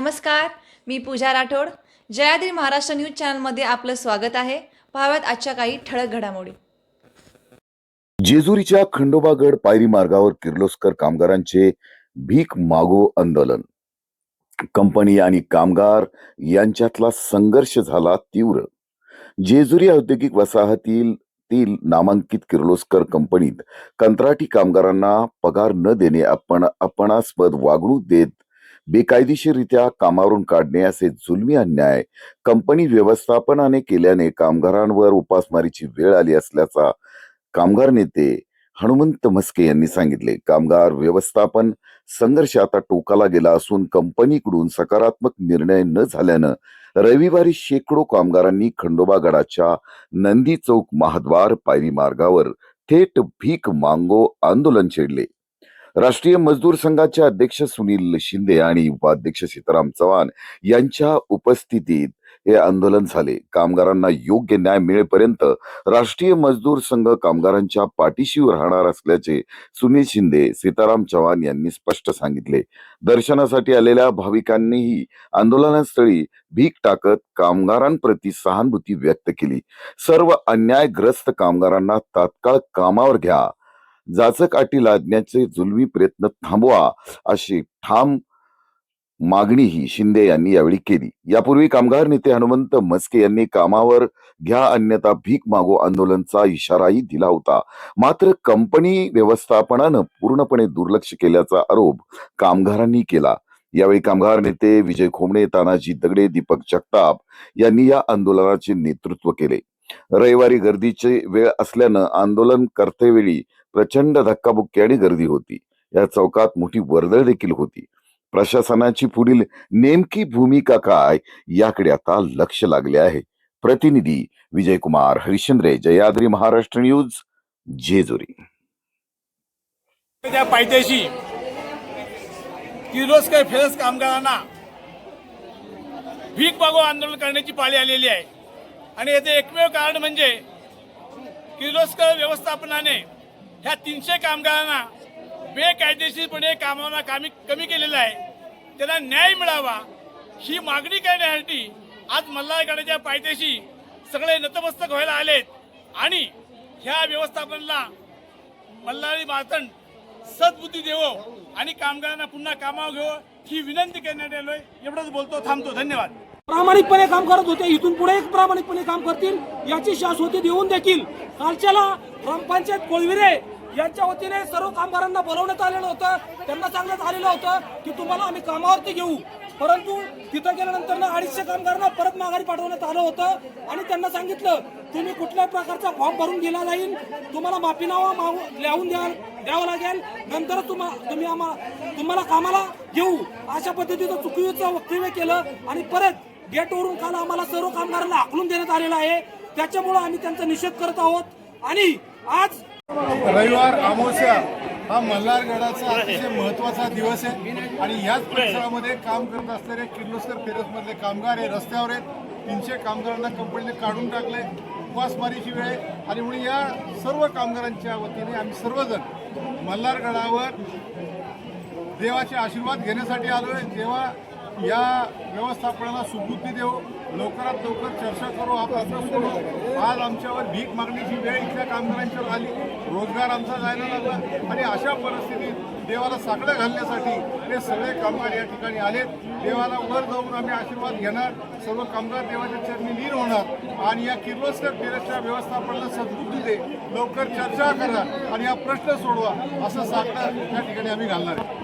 नमस्कार मी पूजा राठोड. जयाद्री महाराष्ट्र न्यूज चॅनलमध्ये आपलं स्वागत आहे. पाहाव्यात आजच्या काही ठळक घडामोडी. जेजुरीच्या खंडोबागड पायरी मार्गावर किर्लोस्कर कामगारांचे भीक मागो आंदोलन. कंपनी आणि कामगार यांच्यातला संघर्ष झाला तीव्र. जेजुरी औद्योगिक वसाहतील तील नामांकित किर्लोस्कर कंपनीत कंत्राटी कामगारांना पगार न देणे आपण अपणास्पद वागणूक देत बेकायदेशीरित्या कामावरून काढणे असे जुलमी अन्याय. कंपनी व्यवस्थापनाने केल्याने कामगारांवर उपासमारीची वेळ आली असल्याचा कामगार नेते हनुमंत म्हस्के यांनी सांगितले. कामगार व्यवस्थापन संघर्ष आता टोकाला गेला असून कंपनीकडून सकारात्मक निर्णय न झाल्यानं रविवारी शेकडो कामगारांनी खंडोबा गडाच्या नंदी चौक महाद्वार पायरी मार्गावर थेट भीक मांगो आंदोलन छेडले. राष्ट्रीय मजदूर संघाचे अध्यक्ष सुनील शिंदे आणि उपाध्यक्ष सीताराम चव्हाण यांच्या उपस्थितीत हे आंदोलन झाले. कामगारांना योग्य न्याय मिळेपर्यंत राष्ट्रीय मजदूर संघ कामगारांच्या पाठीशी राहणार असल्याचे सुनील शिंदे सीताराम चव्हाण यांनी स्पष्ट सांगितले. दर्शनासाठी आलेल्या भाविकांनीही आंदोलनास्थळी भीक टाकत कामगारांप्रती सहानुभूती व्यक्त केली. सर्व अन्यायग्रस्त कामगारांना तात्काळ कामावर घ्या. जाचक अटी लादण्याचे जुलमी प्रयत्न थांबवा अशी ठाम मागणीही शिंदे यांनी यावेळी केली. यापूर्वी कामगार नेते हनुमंत मस्के यांनी कामावर घ्या अन्यथा भीक मागो आंदोलनचा इशाराही दिला होता. मात्र कंपनी व्यवस्थापनानं पूर्णपणे दुर्लक्ष केल्याचा आरोप कामगारांनी केला. यावेळी कामगार नेते विजय खोमणे तानाजी दगडे दीपक जगताप यांनी या आंदोलनाचे नेतृत्व केले. रविवारी गर्दीची वेळ असल्यानं आंदोलन करतेवेळी प्रचंड धक्काबुक्की आणि गर्दी होती. या चौकात मोठी वर्दळ देखील होती. प्रशासनाची पुढील नेमकी भूमिका काय याकडे आता लक्ष लागले आहे. प्रतिनिधी विजयकुमार हरिश्चंद्रे जयाद्री महाराष्ट्र न्यूज जेजुरी. त्या पायथ्याशी किर्लोस्कर फेरस कामगारांना भीक मागो आंदोलन करण्याची पाळी आलेली आहे. आणि याचे एकमेव कारण म्हणजे किर्लोस्कर व्यवस्थापनाने ह्या तीनशे कामगारांना बेकायदेशीरपणे कामांना कामी कमी केलेलं आहे. त्यांना न्याय मिळावा ही मागणी करण्यासाठी आज मल्हारगडाच्या पायथ्याशी सगळे नतमस्तक व्हायला आलेत. आणि ह्या व्यवस्थापनाला मल्हारी मार्तंड सद्बुद्धी देवो आणि कामगारांना पुन्हा कामावर घेवो ही विनंती करण्यात आलोय एवढंच बोलतो थांबतो. धन्यवाद. प्रामाणिकपणे काम करत होते. इथून पुढे एक प्रामाणिकपणे काम करतील याची शाश्वती देऊन देखील कालच्याला ग्रामपंचायत कोळविरे यांच्या वतीने सर्व कामगारांना बोलवण्यात आलेलं होतं. त्यांना सांगण्यात आलेलं होतं की तुम्हाला आम्ही कामावरती घेऊ. परंतु तिथं गेल्यानंतर अडीचशे कामगारांना परत माघारी पाठवण्यात आलं होतं आणि त्यांना सांगितलं तुम्ही कुठल्याही प्रकारचा फॉर्म भरून दिला जाईल तुम्हाला माफीनामा मागू लिहून द्या द्यावं लागेल. नंतर तुम्हा तुम्ही आम्हाला तुम्हाला कामाला घेऊ. अशा पद्धतीचं चुकीचं वक्तव्य केलं आणि परत गेटवरून काल आम्हाला सर्व कामगारांना आकलून देण्यात आलेलं आहे. त्याच्यामुळं आम्ही त्यांचा निषेध करत आहोत. आणि आज रविवार अमावस्या हा मल्हारगडाचा अतिशय महत्त्वाचा दिवस आहे. आणि याच परिसरामध्ये काम करत असलेले किर्लोस्कर फेरसमधले कामगार हे रस्त्यावर आहेत. तीनशे कामगारांना कंपनीने काढून टाकले उपासमारीची वेळ आहे. आणि म्हणून या सर्व कामगारांच्या वतीने आम्ही सर्वजण मल्हारगडावर देवाचे आशीर्वाद घेण्यासाठी आलो आहे जेव्हा या व्यवस्थापनाला सुबुद्धी देऊ लवकरात लवकर चर्चा करू हा प्रश्न सोडू. आज आमच्यावर भीक मागण्याची वेळ इथल्या कामगारांच्यावर आली रोजगार आमचा जायला लागला. आणि अशा परिस्थितीत देवाला साकडं घालण्यासाठी हे सगळे कामगार या ठिकाणी आलेत. देवाला वर जाऊन आम्ही आशीर्वाद घेणार. सर्व कामगार देवाच्या चरणी लीन होणार. आणि या किर्लोस्कर फेरसच्या व्यवस्थापनाला सद्बुद्धी दे. लवकर चर्चा करा आणि हा प्रश्न सोडवा असं साकडं या ठिकाणी आम्ही घालणार आहे.